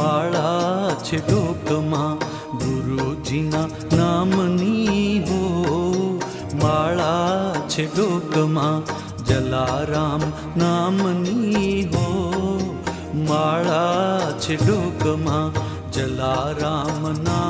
માળા છે ડોકમાં ગુરુજીના નામની હો માળા છે ડોકમાં જલારામ નામની હો માળા છે ડોકમાં જલારામ નામ